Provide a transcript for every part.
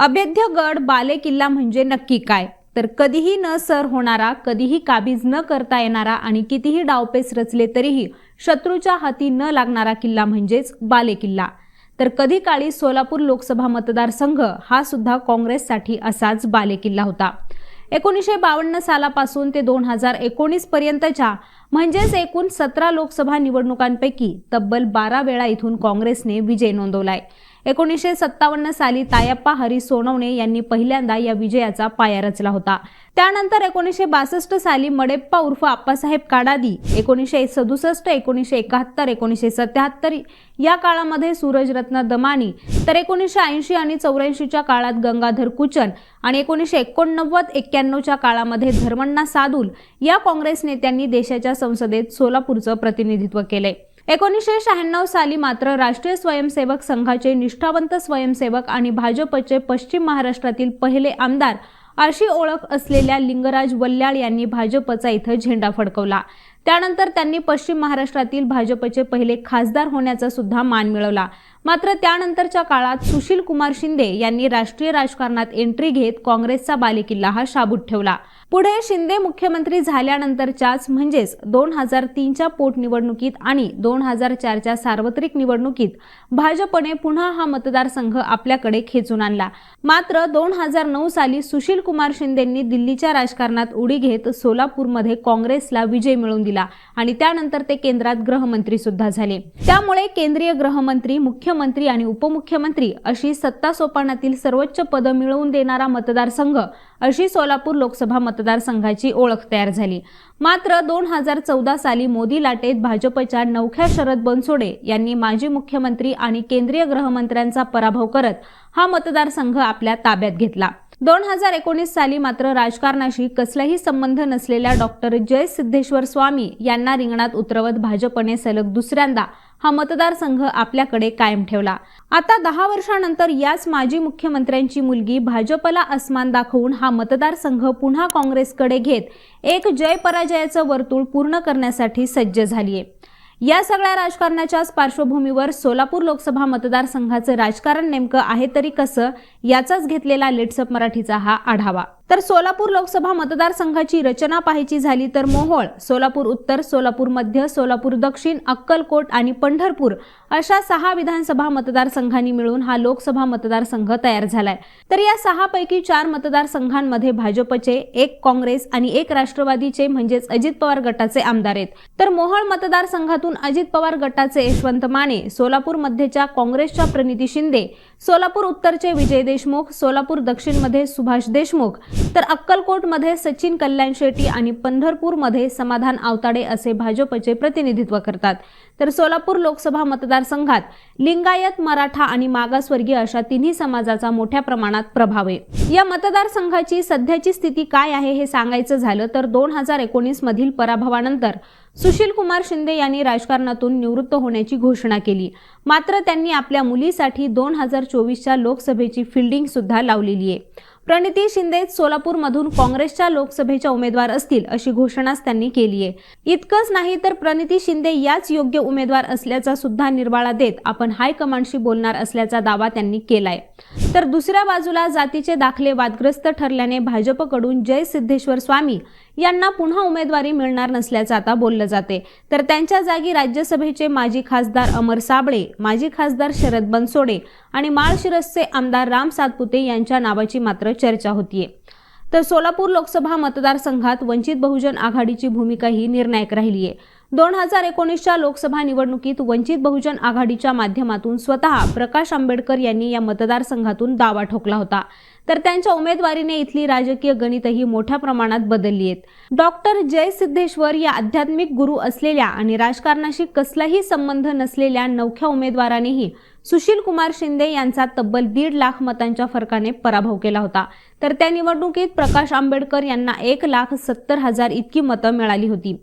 अभेद्य गड बाले किल्ला म्हणजे नक्की काय? तर कधीही न सर होणारा कधीही काबीज न करता येणारा आणि कितीही डावपेच रचले तरीही शत्रूच्या हाती न लागणारा किल्ला म्हणजेच बाले किल्ला. तर कधी काळी सोलापूर लोकसभा मतदारसंघ हा सुद्धा काँग्रेससाठी असाच बाले किल्ला होता. एकोणीसशे बावन्न सालापासून ते दोन हजार एकोणीस पर्यंतच्या म्हणजेच एकूण सतरा लोकसभा निवडणुकांपैकी तब्बल बारा वेळा इथून काँग्रेसने विजय नोंदवलाय. एकोणीसशे सत्तावन्न साली तायप्पा हरी सोनवणे यांनी पहिल्यांदा या विजयाचा पाया रचला होता. त्यानंतर एकोणीसशे बासष्ट साली मडेप्पा उर्फ आप्पासाहेब काडादी एकोणीसशे सदुसष्ट एकोणीसशे एकाहत्तर एकोणीसशे सत्याहत्तर या काळामध्ये सूरजरत्न दमानी तर एकोणीसशे ऐंशी आणि चौऱ्याऐंशीच्या काळात गंगाधर कुचन आणि एकोणीसशे एकोणनव्वद एक्क्याण्णवच्या काळामध्ये धर्मण्णा सादुल या काँग्रेस नेत्यांनी देशाच्या संसदेत सोलापूरचं प्रतिनिधित्व केलंय एकोणीसशे शहाण्णव साली मात्र राष्ट्रीय स्वयंसेवक संघाचे निष्ठावंत स्वयंसेवक आणि भाजपचे पश्चिम महाराष्ट्रातील पहिले आमदार अशी ओळख असलेल्या लिंगराज वल्ल्याळ यांनी भाजपचा इथं झेंडा फडकवला. त्यानंतर त्यांनी पश्चिम महाराष्ट्रातील भाजपचे पहिले खासदार होण्याचा सुद्धा मान मिळवला. मात्र त्यानंतरच्या काळात सुशील कुमार शिंदे यांनी राष्ट्रीय राजकारणात एंट्री घेत काँग्रेसचा बालेकिल्ला हा शाबूत ठेवला. पुढे शिंदे मुख्यमंत्री झाल्यानंतरच्याच म्हणजेच दोन हजार तीनच्या पोटनिवडणुकीत आणि दोन हजार चारच्या सार्वत्रिक निवडणुकीत भाजपने पुन्हा हा मतदारसंघ आपल्याकडे खेचून आणला. मात्र दोन हजार नऊ साली सुशील कुमार शिंदेंनी दिल्लीच्या राजकारणात उडी घेत सोलापूरमध्ये काँग्रेसला विजय मिळवून दिला. आणि त्यानंतर ते केंद्रात गृहमंत्री सुद्धा झाले. त्यामुळे केंद्रीय गृहमंत्री मुख्यमंत्री आणि उपमुख्यमंत्री अशी सत्ता सोपानातील सर्वोच्च पदं मिळवून देणारा मतदारसंघ अशी सोलापूर लोकसभा मतदारसंघाची ओळख तयार झाली. मात्र दोन हजार चौदा साली मोदी लाटेत भाजपच्या नवख्या शरद बनसोडे यांनी माजी मुख्यमंत्री आणि केंद्रीय गृहमंत्र्यांचा पराभव करत हा मतदारसंघ आपल्या ताब्यात घेतला. दोन हजार एकोणीस साली मात्र राजकारणाशी कसलाही संबंध नसलेल्या डॉक्टर जय सिद्धेश्वर स्वामी यांना रिंगणात उतरवत भाजपने सलग दुसऱ्यांदा हा मतदारसंघ आपल्याकडे कायम ठेवला. आता दहा वर्षानंतर याच माजी मुख्यमंत्र्यांची मुलगी भाजपला अस्मान दाखवून हा मतदारसंघ पुन्हा काँग्रेसकडे घेत एक जय पराजयाचं वर्तुळ पूर्ण करण्यासाठी सज्ज झालीये. या सगळ्या राजकारणाच्याच पार्श्वभूमीवर सोलापूर लोकसभा मतदारसंघाचं राजकारण नेमकं आहे तरी कसं याचाच घेतलेला लेट्सअप मराठीचा हा आढावा. तर सोलापूर लोकसभा मतदारसंघाची रचना पाहायची झाली तर मोहोळ सोलापूर उत्तर सोलापूर मध्य सोलापूर दक्षिण अक्कलकोट आणि पंढरपूर अशा सहा विधानसभा मतदारसंघांनी मिळून हा लोकसभा मतदारसंघ तयार झालाय. तर या सहापैकी चार मतदारसंघांमध्ये भाजपचे एक काँग्रेस आणि एक राष्ट्रवादीचे म्हणजेच अजित पवार गटाचे आमदार आहेत. तर मोहोळ मतदारसंघातून अजित पवार गटाचे यशवंत माने सोलापूर मध्येच्या काँग्रेसच्या प्रणिती शिंदे सोलापूर उत्तरचे विजय देशमुख सोलापूर दक्षिणमध्ये सुभाष देशमुख तर अक्कलकोटमध्ये सचिन कल्याण शेट्टी आणि पंढरपूरमध्ये समाधान आवताडे असे भाजपचे प्रतिनिधित्व करतात. तर सोलापूर लोकसभा मतदारसंघात लिंगायत मराठा आणि मागासवर्गीय अशा तिन्ही समाजाचा मोठ्या प्रमाणात प्रभाव आहे. या मतदारसंघाची सध्याची स्थिती काय आहे हे सांगायचं झालं तर दोन हजार एकोणीस मधील पराभवानंतर सुशील कुमार शिंदे यांनी राजकारणातून निवृत्त होण्याची घोषणा केली. मात्र त्यांनी आपल्या मुलीसाठी दोन हजार चोवीसच्या लोकसभेची फिल्डिंग सुद्धा लावलेली आहे. प्रणिती शिंदे सोलापूरमधून काँग्रेसच्या लोकसभेच्या उमेदवार असतील अशी घोषणाच त्यांनी केली आहे. इतकंच नाही तर प्रणिती शिंदे याच योग्य उमेदवार असल्याचा सुद्धा निर्वाळा देत आपण हायकमांडशी बोलणार असल्याचा दावा त्यांनी केलाय. तर दुसऱ्या बाजूला जातीचे दाखले वादग्रस्त ठरल्याने भाजपकडून जय सिद्धेश्वर स्वामी यांना पुन्हा उमेदवारी मिळणार नसल्याचं आता बोललं जाते. तर त्यांच्या जागी राज्यसभेचे माजी खासदार अमर साबळे माजी खासदार शरद बनसोडे आणि माळशिरसचे आमदार राम सातपुते यांच्या नावाची मात्र चर्चा होतीये. तर सोलापूर लोकसभा मतदारसंघात वंचित बहुजन आघाडीची भूमिका ही निर्णायक राहिली आहे दोन हजार एकोणीसच्या लोकसभा निवडणुकीत वंचित बहुजन आघाडीच्या माध्यमातून स्वतः प्रकाश आंबेडकर यांनी या मतदारसंघातून दावा ठोकला होता. तर त्यांच्या उमेदवारीने इथली राजकीय गणितही मोठ्या प्रमाणात बदलली आहेत. डॉक्टर जय सिद्धेश्वर या आध्यात्मिक गुरु असलेल्या आणि राजकारणाशी कसलाही संबंध नसलेल्या नवख्या उमेदवारानेही सुशील कुमार शिंदे यांचा तब्बल दीड लाख मतांच्या फरकाने पराभव केला होता. तर त्या निवडणुकीत प्रकाश आंबेडकर यांना एक लाख सत्तर हजार इतकी मतं मिळाली होती.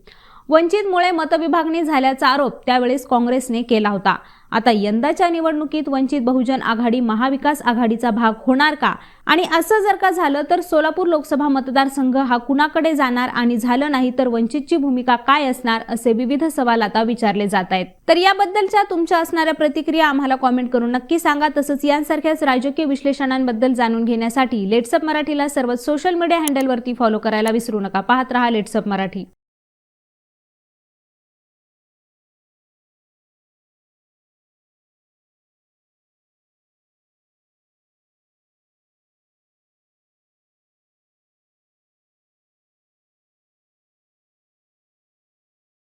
वंचितमुळे मतविभागणी झाल्याचा आरोप त्यावेळेस काँग्रेसने केला होता. आता यंदाच्या निवडणुकीत वंचित बहुजन आघाडी महाविकास आघाडीचा भाग होणार का? आणि असं जर का झालं तर सोलापूर लोकसभा मतदारसंघ हा कुणाकडे जाणार आणि झालं नाही तर वंचितची भूमिका काय असणार असे विविध सवाल आता विचारले जात आहेत. तर याबद्दलच्या तुमच्या असणाऱ्या प्रतिक्रिया आम्हाला कॉमेंट करून नक्की सांगा. तसंच यांसारख्याच राजकीय विश्लेषणांबद्दल जाणून घेण्यासाठी लेट्सअप मराठीला सर्व सोशल मीडिया हँडलवरती फॉलो करायला विसरू नका. पाहत रहा लेट्सअप मराठी.